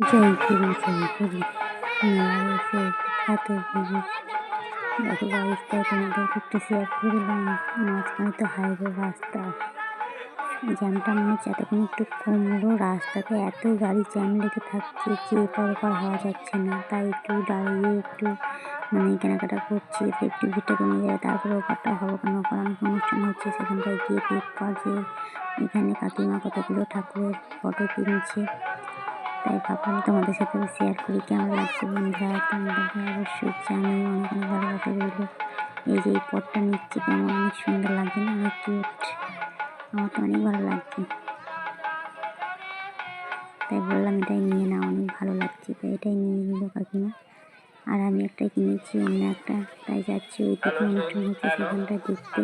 জয় গুরু জয় গুরু মেলায় এসে হাতে বুঝি গাড়িটা তোমাদেরকে একটু শেয়ার করলাম মাঝখানে তো হাইওয়ে রাস্তা। জ্যামটা মনে হচ্ছে এতক্ষণ একটু কমলো। রাস্তাতে এত গাড়ি জ্যাম লেগে থাকছে যে এপার ওপার হওয়া যাচ্ছে না। তাই একটু দাঁড়িয়ে একটু মানে কেনাকাটা করছি একটু ভিড়টা কমে যাবে তারপরে ওপারটা হব কেন? ওপার অনেক অনুষ্ঠান হচ্ছে, সেখানটায় গিয়ে দেখবা যে এখানে কাকিমা কতগুলো ঠাকুরের ফটো কিনছে। তাই ভাবলাম তোমাদের সাথে শেয়ার করি। কেমন লাগছে বন্ধুরা? তোমাদেরকে অবশ্যই জানি অনেক অনেক ভালোবাসা রইল। এই যে এই পটটা নিচ্ছি কেমন? অনেক সুন্দর লাগছে না? অনেক কিউট আমার তো অনেক ভালো লাগছে। তাই বললাম এটাই নিয়ে না অনেক ভালো লাগছে। তাই এটাই নিয়ে নিল কাকিমা। আর আমি একটা কিনেছি, অন্য একটা। তাই যাচ্ছি ওই দিকে অনুষ্ঠান হচ্ছে সেখানটা দেখতে।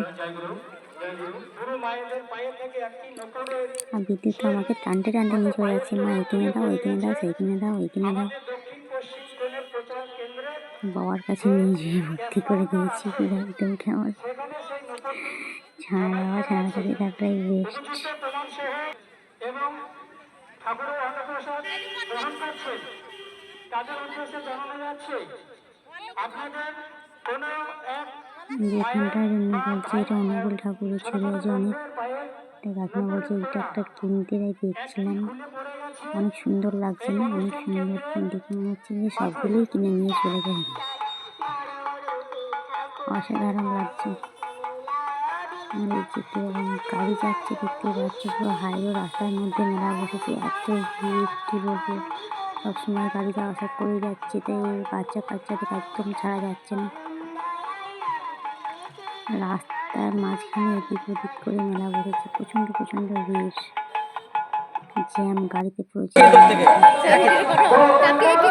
আর বিদ্যুৎ তো আমাকে টানতে টানতে নিয়ে চলে যাচ্ছে, মা এই কিনে দাও কিনে দাও সেই কিনে দাও কিনে দাও। বাবার কাছে নিয়ে যেয়ে ভর্তি করে দিয়েছি পুরো একদম আমার। ছাড়া দেওয়া ছাড়াছাড়ি থাকাটাই বেস্ট তাদের উদ্দেশ্যে জানানো যাচ্ছে আপনাদের কোনো এক জন্য বলছে এটা অনুকূল ঠাকুরের ছবি আছে অনেক কাকিমা বলছে এটা একটা কিনতে তাই দেখছিলাম। অনেক সুন্দর লাগছে না অনেক সুন্দর দেখে মনে হচ্ছে যে সবগুলোই কিনে নিয়ে চলে যায় অসাধারণ লাগছে। আর গাড়ি যাচ্ছে দেখতে পাচ্ছি, পুরো হাইওয়ে রাস্তার মধ্যে মেলা বসেছে। এত ভিড়, কী সবসময় গাড়ি যাওয়া আসা করে যাচ্ছে, তাই বাচ্চা কাচ্চাদের একদম ছাড়া যাচ্ছে না। রাস্তার মাঝখানে এদিক ওদিক করে মেলা বসেছে প্রচণ্ড প্রচণ্ড ভিড়। জ্যাম গাড়িতে পুরো জ্যাম। কাকে কি